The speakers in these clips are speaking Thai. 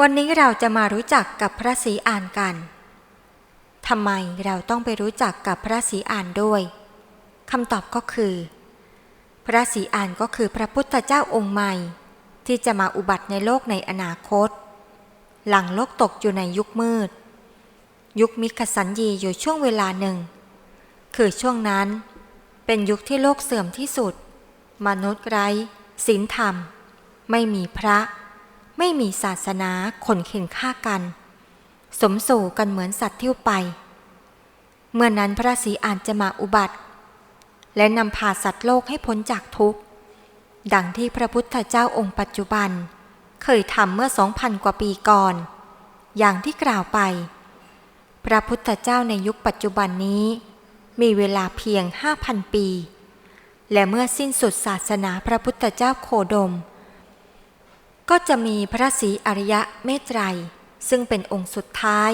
วันนี้เราจะมารู้จักกับพระศรีอานกันทำไมเราต้องไปรู้จักกับพระศรีอานด้วยคำตอบก็คือ พระศรีอานก็คือพระพุทธเจ้าองค์ใหม่ ที่จะมาอุบัติในโลกในอนาคต หลังโลกตกอยู่ในยุคมืด ยุคมิคสันยีอยู่ช่วงเวลาหนึ่ง คือช่วงนั้น เป็นยุคที่โลกเสื่อมที่สุด มนุษย์ไร้ศีลธรรม ไม่มีพระ ไม่มีศาสนาคนเข็นฆ่ากัน สมสู่กันเหมือนสัตว์เที่ยวไป เมื่อนั้นพระศรีอานจะมาอุบัติ และนำพาสัตว์โลกให้พ้นจากทุกข์ ดังที่พระพุทธเจ้าองค์ปัจจุบัน เคยทำเมื่อสองพันกว่าปีก่อน อย่างที่กล่าวไป พระพุทธเจ้าในยุคปัจจุบันนี้ มีเวลาเพียงห้าพันปี และเมื่อสิ้นสุดศาสนาพระพุทธเจ้าโคดม ก็จะมีพระศรีอริยะเมตไตรยซึ่งเป็นองค์สุดท้าย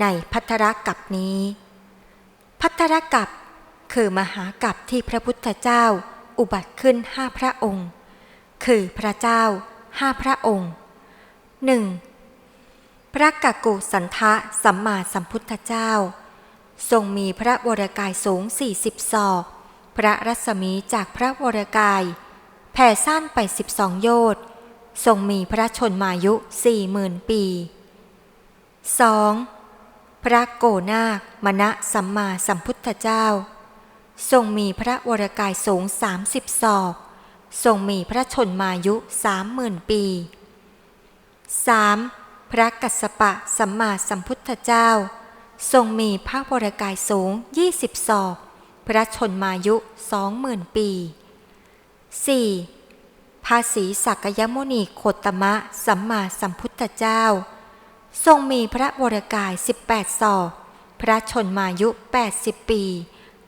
ในพัทธรกับนี้ พัทธรกับคือมหากับที่พระพุทธเจ้าอุบัติขึ้นห้าพระองค์ คือพระเจ้าห้าพระองค์หนึ่งพระกักุสันทะสัมมาสัมพุทธเจ้า ทรงมีพระวรกายสูงสี่สิบศอก พระรัศมีจากพระวรกาย แผ่สั้นไปสิบสองโยชน์ ทรงมีพระชนมายุสี่หมื่นปี 2. พระโกนาคมณะสัมมาสัมพุทธเจ้า ทรงมีพระวรกายสูงสามสิบศอกทรงมีพระชนมายุสามหมื่นปี 3. พระกัสสปะสัมมาสัมพุทธเจ้า ทรงมีพระวรกายสูงยี่สิบศอก พระชนมายุสองหมื่นปี 4. ภาษีสักยมุนีโคตมะ สัมมาสัมพุทธเจ้า ทรงมีพระวรกาย 18 ศอก พระชนมายุ 80 ปี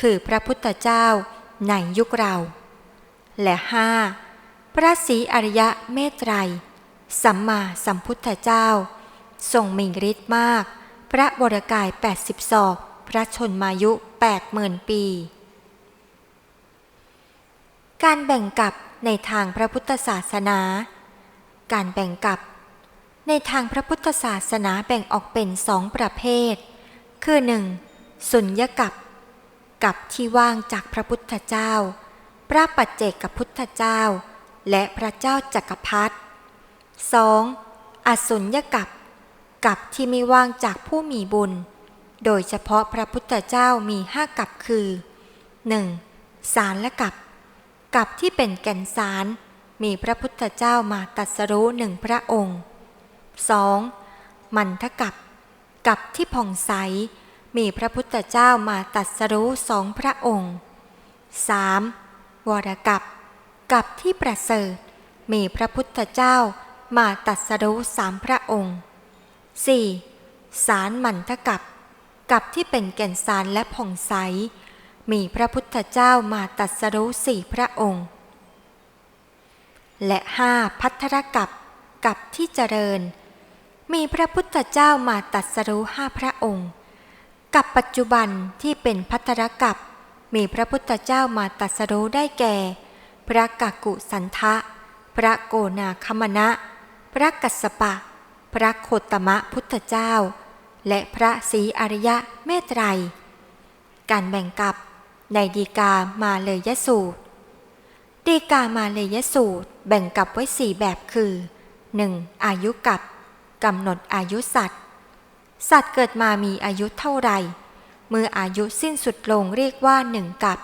คือพระพุทธเจ้าในยุคเรา และห้าพระศรีอริยะเมตไตรยสัมมาสัมพุทธเจ้า ทรงมีฤทธิ์มาก พระวรกาย 80 ศอก พระชนมายุ 80,000 ปีการแบ่งกับ ในทางพระพุทธศาสนา การแบ่งกับ ในทางพระพุทธศาสนาแบ่งออกเป็นสองประเภท คือหนึ่งสุญญกับ กับที่ว่างจากพระพุทธเจ้า พระปัจเจกพุทธเจ้า และพระเจ้าจักรพรรดิสองอสุญญกับ กับที่ไม่ว่างจากผู้มีบุญ โดยเฉพาะพระพุทธเจ้ามีห้ากับคือ 1. สารและกับ กับที่เป็นแก่นสาร มีพระพุทธเจ้ามาตรัสรู้หนึ่งพระองค์ 2. มันทกับ กับที่ผ่องใส มีพระพุทธเจ้ามาตรัสรู้สองพระองค์ 3. วรกับ กับที่ประเสริฐ มีพระพุทธเจ้ามาตรัสรู้สามพระองค์ 4. สารมันทกับ กับที่เป็นแก่นสารและผ่องใส มีพระพุทธเจ้ามาตรัสรู้สี่พระองค์ และห้าพัทธรกับกับที่เจริญ มีพระพุทธเจ้ามาตรัสรู้ห้าพระองค์ กับปัจจุบันที่เป็นพัทธรกับมีพระพุทธเจ้ามาตรัสรู้ได้แก่ พระกักกุสันทะ พระโกนาคมณะ พระกัสสปะ พระโคตมะพุทธเจ้า และพระศรีอริยะเมตไตรยการแบ่งกับ ในดีกามาเลยยสูตร ดีกามาเลยยสูตรแบ่งกับไว้สี่แบบคือ 1. อายุกับกำหนดอายุสัตว์ สัตว์เกิดมามีอายุเท่าไหร่ เมื่ออายุสิ้นสุดลงเรียกว่าหนึ่งกับ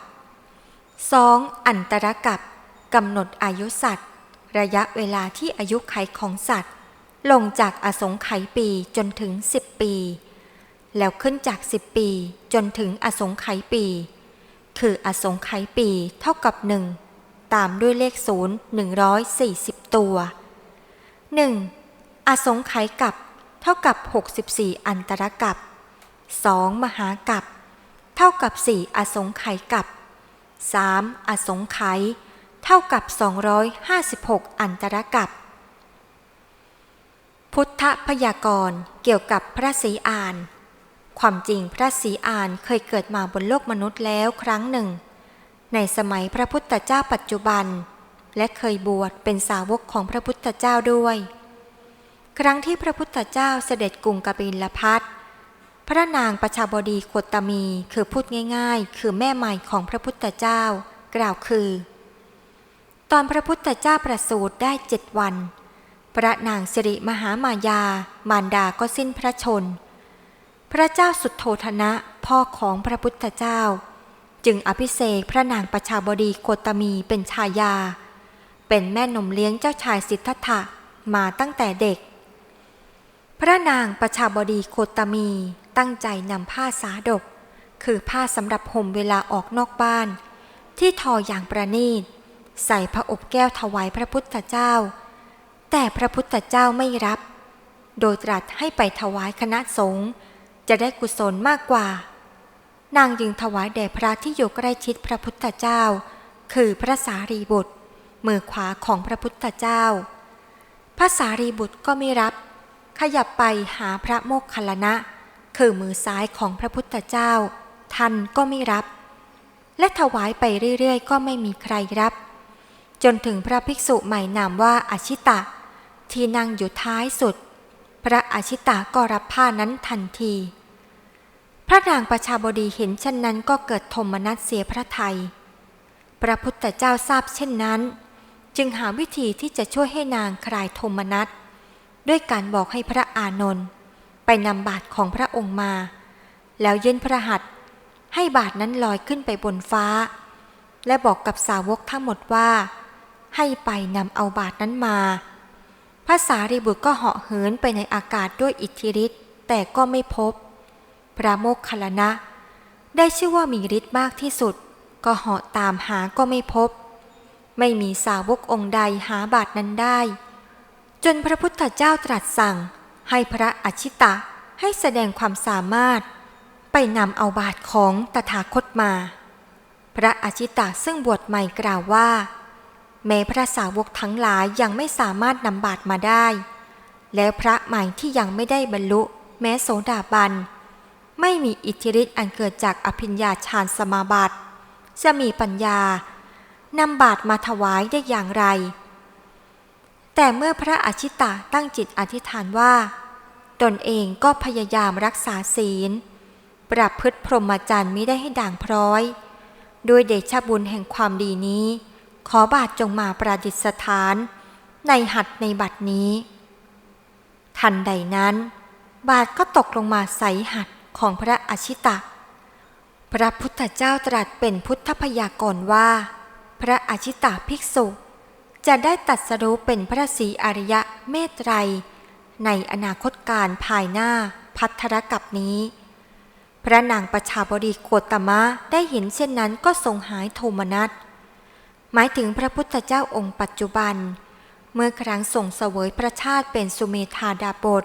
2. อันตรกับกำหนดอายุสัตว์ ระยะเวลาที่อายุไขของสัตว์ ลงจากอสงไขยปีจนถึง 10 ปี แล้วขึ้นจาก 10 ปีจนถึงอสงไขยปี คืออสงไขยปีเท่ากับหนึ่งตามด้วยเลขศูนย์140ตัว 1. อสงไขยกับเท่ากับ 64 อันตรกับ 2. มหากับ เท่ากับ 4 อสงไขยกับ 3. อสงไขยเท่ากับ 256 อันตรกับ พุทธพยากรณ์เกี่ยวกับพระศรีอาน ความจริงพระศรีอานเคยเกิดมาบนโลกมนุษย์แล้วครั้งหนึ่ง ในสมัยพระพุทธเจ้าปัจจุบัน และเคยบวชเป็นสาวกของพระพุทธเจ้าด้วย ครั้งที่พระพุทธเจ้าเสด็จกรุงกบิลพัทพระนางประชาบดีโคตมีคือพูดง่าย ๆ คือแม่ใหม่ของพระพุทธเจ้า กล่าวคือ ตอนพระพุทธเจ้าประสูติได้เจ็ดวัน พระนางสิริมหามายา มารดาก็สิ้นพระชน พระเจ้าสุดโทธนะพ่อของพระพุทธเจ้า จึงอภิเษกพระนางประชาบดีโคตมีเป็นชายา เป็นแม่นมเลี้ยงเจ้าชายสิทธัตถะมาตั้งแต่เด็ก พระนางประชาบดีโคตมีตั้งใจนำผ้าสาดก คือผ้าสำหรับห่มเวลาออกนอกบ้าน ที่ทออย่างประณีต ใส่พระอบแก้วถวายพระพุทธเจ้า แต่พระพุทธเจ้าไม่รับ โดยตรัสให้ไปถวายคณะสงฆ์ จะได้กุศลมากกว่า นางยึงถวายแด่พระที่อยู่ใกล้ชิดพระพุทธเจ้า คือพระสารีบุตร มือขวาของพระพุทธเจ้า พระสารีบุตรก็ไม่รับ ขยับไปหาพระโมคคัลลนะ คือมือซ้ายของพระพุทธเจ้า ท่านก็ไม่รับ และถวายไปเรื่อยๆ ก็ไม่มีใครรับ จนถึงพระภิกษุใหม่นามว่าอาชิตะ ที่นั่งอยู่ท้ายสุด พระอาชิตะก็รับผ้านั้นทันที พระนางประชาบดีเห็นเช่นนั้นก็เกิดโทมนัสเสียพระไทย พระพุทธเจ้าทราบเช่นนั้น จึงหาวิธีที่จะช่วยให้นางคลายโทมนัสด้วยการบอกให้พระอานนท์ไปนำบาทของพระองค์มา แล้วเยื่นพระหัตถ์ให้บาทนั้นลอยขึ้นไปบนฟ้า และบอกกับสาวกทั้งหมดว่า ให้ไปนำเอาบาทนั้นมา พระสารีบุตรก็เหาะเหินไปในอากาศด้วยอิทธิฤทธิ์แต่ก็ไม่พบ พระโมคคัลลนะ ได้ชื่อว่ามีฤทธิ์มากที่สุด ก็เหาะตามหาก็ไม่พบ ไม่มีสาวกองค์ใดหาบาทนั้นได้ จนพระพุทธเจ้าตรัสสั่ง ให้พระอชิตะให้แสดงความสามารถ ไปนำเอาบาทของตถาคตมา พระอชิตะซึ่งบวชใหม่กล่าวว่า แม้พระสาวกทั้งหลายยังไม่สามารถนำบาทมาได้ แล้วพระใหม่ที่ยังไม่ได้บรรลุ แม้โสดาบัน ไม่มีอิทธิฤทธิ์อันเกิดจากอภิญญาฌานสมาบัติจะมีปัญญานำบาทมาถวายได้อย่างไร แต่เมื่อพระอชิตะตั้งจิตอธิษฐานว่า ตนเองก็พยายามรักษาศีล ปรับพฤติพรหมจรรย์มิได้ให้ด่างพร้อย ด้วยเดชบุญแห่งความดีนี้ ขอบาทจงมาประดิษฐาน ในหัดในบัดนี้ ทันใดนั้น บาทก็ตกลงมาใส่หัดของพระอชิตะ พระพุทธเจ้าตรัสเป็นพุทธพยากรณ์ว่า พระอชิตาภิกษุ จะได้ตัดสรู้เป็นพระศรีอริยะเมตไตร ในอนาคตการภายหน้าพัทธรกับนี้ พระนางประชาบดีโคตมะได้เห็นเช่นนั้นก็ทรงหายโทมนัส หมายถึงพระพุทธเจ้าองค์ปัจจุบัน เมื่อครั้งทรงเสวยพระชาติเป็นสุเมธาดาบท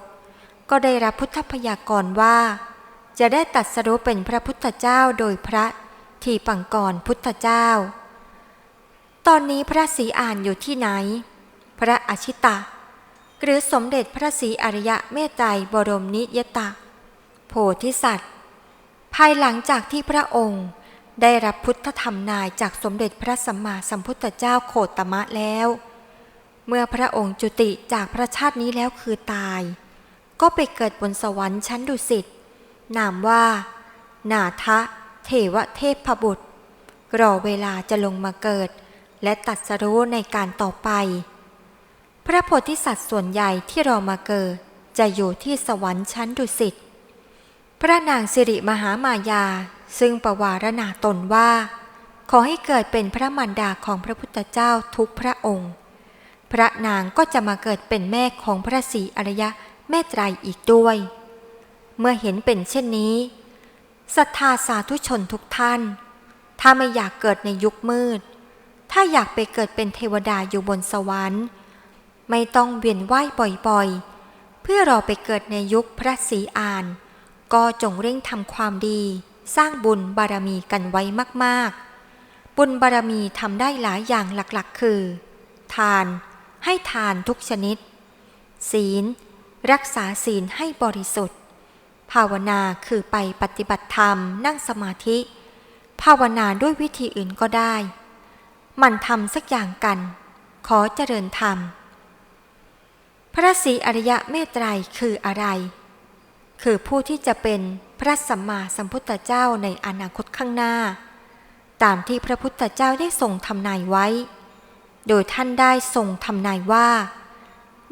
ก็ได้รับพุทธพยากรว่า จะได้ตัดสรู้เป็นพระพุทธเจ้าโดยพระทีปังกรพุทธเจ้า ตอนนี้พระศรีอ่านอยู่ที่ไหน พระอชิตะ หรือสมเด็จพระศรีอริยะเมตไตรบรมนิยตะ โพธิสัตว์ ภายหลังจากที่พระองค์ ได้รับพุทธธรรมนายจากสมเด็จพระสัมมาสัมพุทธเจ้าโคตมะแล้ว เมื่อพระองค์จุติจากพระชาตินี้แล้วคือตาย ก็ไปเกิดบนสวรรค์ชั้นดุสิต นามว่า นาทะเทวเทพบุตร รอเวลาจะลงมาเกิด และตัดสรู้ในการต่อไป พระโพธิสัตว์ส่วนใหญ่ที่รอมาเกิด จะอยู่ที่สวรรค์ชั้นดุสิตพระนางสิริมหามายา ซึ่งประวารณาตนว่า ขอให้เกิดเป็นพระมารดาของพระพุทธเจ้าทุกพระองค์ พระนางก็จะมาเกิดเป็นแม่ของพระศรีอริยะเมตไตรอีกด้วย เมื่อเห็นเป็นเช่นนี้ศรัทธาสาธุชนทุกท่าน ถ้าไม่อยากเกิดในยุคมืด ถ้าอยากไปเกิดเป็นเทวดาอยู่บนสวรรค์ ไม่ต้องเวียนว่ายบ่อยๆ เพื่อรอไปเกิดในยุคพระศรีอาน ก็จงเร่งทำความดี สร้างบุญบารมีกันไว้มากๆ บุญบารมีทำได้หลายอย่างหลักๆ คือ ทานให้ทานทุกชนิด ศีล รักษาศีลให้บริสุทธิ์ ภาวนาคือไปปฏิบัติธรรมนั่งสมาธิ ภาวนาด้วยวิธีอื่นก็ได้ มันทำสักอย่างกัน ขอเจริญธรรม พระศรีอริยะเมตไตรคืออะไร คือผู้ที่จะเป็น พระสัมมาสัมพุทธเจ้าในอนาคตข้างหน้า ตามที่พระพุทธเจ้าได้ทรงทำนายไว้ โดยท่านได้ทรงทำนายว่า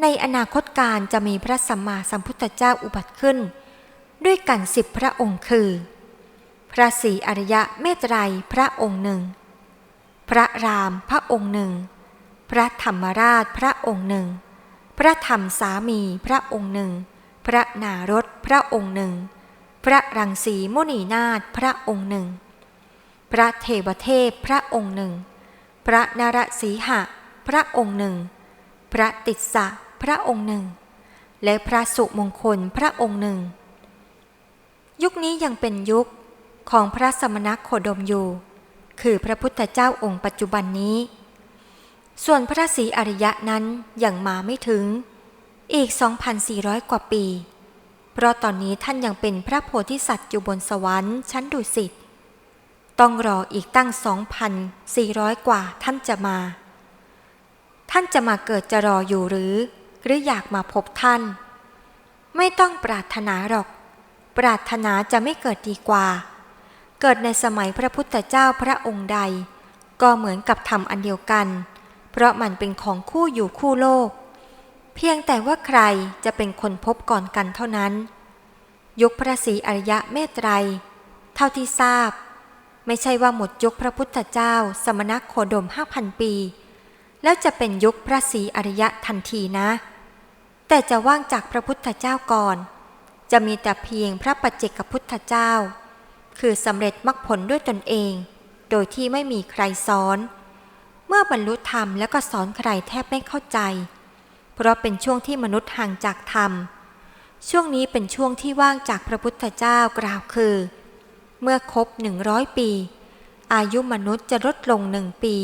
ในอนาคตการจะมีพระสัมมาสัมพุทธเจ้าอุบัติขึ้น ด้วยกันสิบพระองค์คือ พระศรีอริยะเมตไตรพระองค์หนึ่ง พระรามพระองค์หนึ่ง พระธรรมราชพระองค์หนึ่ง พระธรรมสามีพระองค์หนึ่ง พระนารถพระองค์หนึ่ง พระรังสีมุนีนาถพระองค์หนึ่ง พระเทวเทพพระองค์หนึ่ง พระนรสีหะ พระองค์หนึ่ง พระติสสะพระองค์หนึ่ง และพระสุมงคลพระองค์หนึ่ง ยุคนี้ยังเป็นยุคของพระสมณโคดมอยู่ คือพระพุทธเจ้าองค์ปัจจุบันนี้ ส่วนพระศรีอริยะนั้นยังมาไม่ถึงอีก 2,400 กว่าปี เพราะตอนนี้ท่านยังเป็นพระโพธิสัตว์อยู่บนสวรรค์ชั้นดุสิต ต้องรออีกตั้ง 2,400 กว่าท่านจะมา ท่านจะมาเกิดจะรออยู่หรือ หรืออยากมาพบท่าน ไม่ต้องปรารถนาหรอก ปรารถนาจะไม่เกิดดีกว่า เกิดในสมัยพระพุทธเจ้าพระองค์ใด ก็เหมือนกับทำอันเดียวกัน เพราะมันเป็นของคู่อยู่คู่โลก เพียงแต่ว่าใครจะเป็นคนพบก่อนกันเท่านั้น ยุคพระศรีอริยะเมตไตร เท่าที่ทราบ ไม่ใช่ว่าหมดยุคพระพุทธเจ้า สมณโคดมห้าพันปี แล้วจะเป็นยุคพระศรีอริยะทันทีนะ แต่จะว่างจากพระพุทธเจ้าก่อน จะมีแต่เพียงพระปัจเจกพุทธเจ้า คือสำเร็จมรรคผลด้วยตนเอง โดยที่ไม่มีใครสอน เมื่อบรรลุธรรมแล้วก็สอนใครแทบไม่เข้าใจ เพราะเป็นช่วงที่มนุษย์ห่างจากธรรม ช่วงนี้เป็นช่วงที่ว่างจากพระพุทธเจ้ากล่าวคือ เมื่อครบหนึ่งร้อยปี อายุมนุษย์จะลดลงหนึ่งปี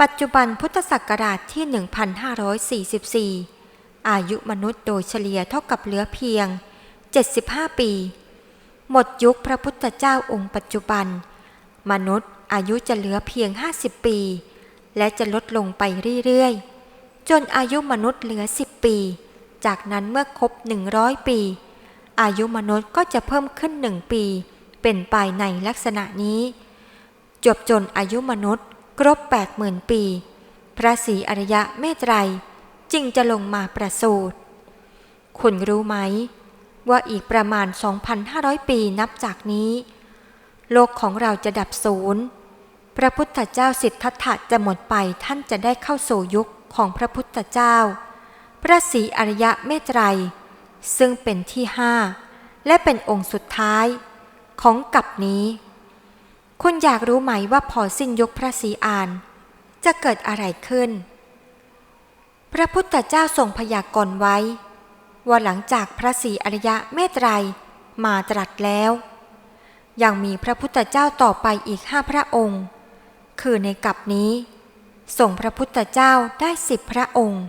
ปัจจุบันพุทธศักราชที่ 1544 อายุมนุษย์โดยเฉลี่ยเท่ากับเหลือเพียง 75 ปี หมดยุคพระพุทธเจ้าองค์ปัจจุบัน มนุษย์อายุจะเหลือเพียง 50 ปี และจะลดลงไปเรื่อยๆ จนอายุมนุษย์เหลือ 10 ปี จากนั้นเมื่อครบ 100 ปี อายุมนุษย์ก็จะเพิ่มขึ้นหนึ่งปี เป็นไปในลักษณะนี้ จบจนอายุมนุษย์ครบ 80,000 ปี พระศรีอริยะเมตไตรจึงจะลงมาประสูติคุณรู้ไหม ว่าอีกประมาณ 2,500 ปีนับจากนี้ โลกของเราจะดับศูนย์ พระพุทธเจ้าสิทธัตถะจะหมดไปท่านจะได้เข้าสู่ยุค ของพระพุทธเจ้า พระศรีอริยะเมตไตร ซึ่งเป็นที่ห้าและเป็นองค์สุดท้ายของกับนี้ คุณอยากรู้ไหมว่าพอสิ้นยุคพระศรีอาน จะเกิดอะไรขึ้น พระพุทธเจ้าทรงพยากรณ์ไว้ ว่าหลังจากพระศรีอริยะเมตไตรมาตรัสแล้ว ยังมีพระพุทธเจ้าต่อไปอีกห้าพระองค์ คือในกับนี้ ส่งพระพุทธเจ้าได้สิบพระองค์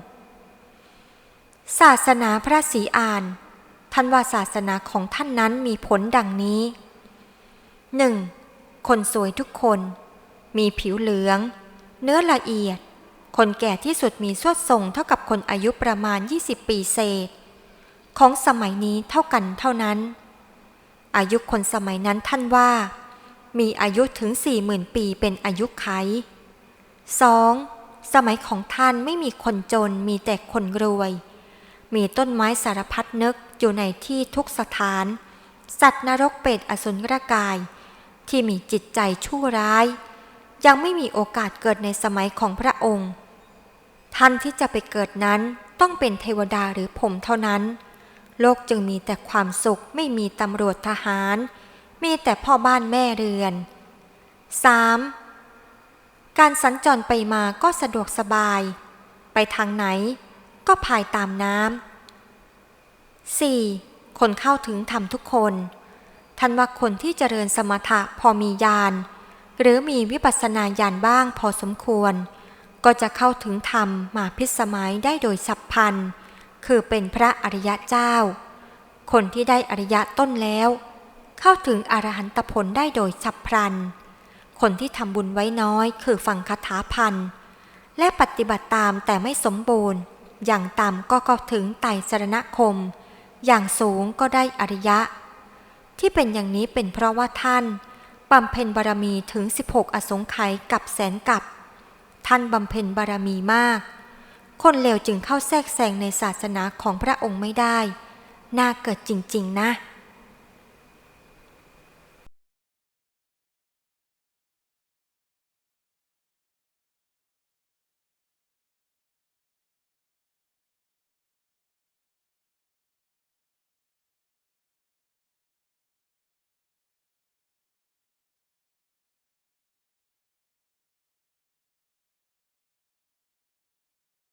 ศาสนาพระศรีอาน ท่านว่าศาสนาของท่านนั้นมีผลดังนี้ 1. คนสวยทุกคน มีผิวเหลือง เนื้อละเอียด คนแก่ที่สุดมีสวดทรงเท่ากับคนอายุประมาณ 20 ปีเศษ ของสมัยนี้เท่ากันเท่านั้น อายุคนสมัยนั้นท่านว่า มีอายุถึง 40,000 ปีเป็นอายุไข 2. สมัยของท่านไม่มีคนจนมีแต่คนรวย มีต้นไม้สารพัดนึกอยู่ในที่ทุกสถาน สัตว์นรกเปรตอสุรกาย ที่มีจิตใจชั่วร้าย ยังไม่มีโอกาสเกิดในสมัยของพระองค์ ท่านที่จะไปเกิดนั้นต้องเป็นเทวดาหรือผมเท่านั้น โลกจึงมีแต่ความสุขไม่มีตำรวจทหาร มีแต่พ่อบ้านแม่เรือน 3. การสัญจรไปมาก็สะดวกสบาย ไปทางไหนก็พายตามน้ำ 4. คนเข้าถึงธรรมทุกคน ท่านว่าคนที่เจริญสมถะพอมีญาณหรือมีวิปัสสนาญาณบ้างพอสมควร ก็จะเข้าถึงธรรมมาพิสมัยได้โดยสัพพันคือเป็นพระอริยะเจ้า คนที่ได้อริยะต้นแล้ว เข้าถึงอรหันตผลได้โดยฉับพลัน คนที่ทำบุญไว้น้อยคือฟังคาถาพันและปฏิบัติตามแต่ไม่สมบูรณ์ อย่างต่ำก็เข้าถึงไตสรณคม อย่างสูงก็ได้อริยะ ที่เป็นอย่างนี้เป็นเพราะว่าท่านบำเพ็ญบารมีถึง 16 อสงไขยกับแสนกับ ท่านบำเพ็ญบารมีมาก คนเลวจึงเข้าแทรกแซงในศาสนาของพระองค์ไม่ได้ น่าเกิดจริง ๆ นะ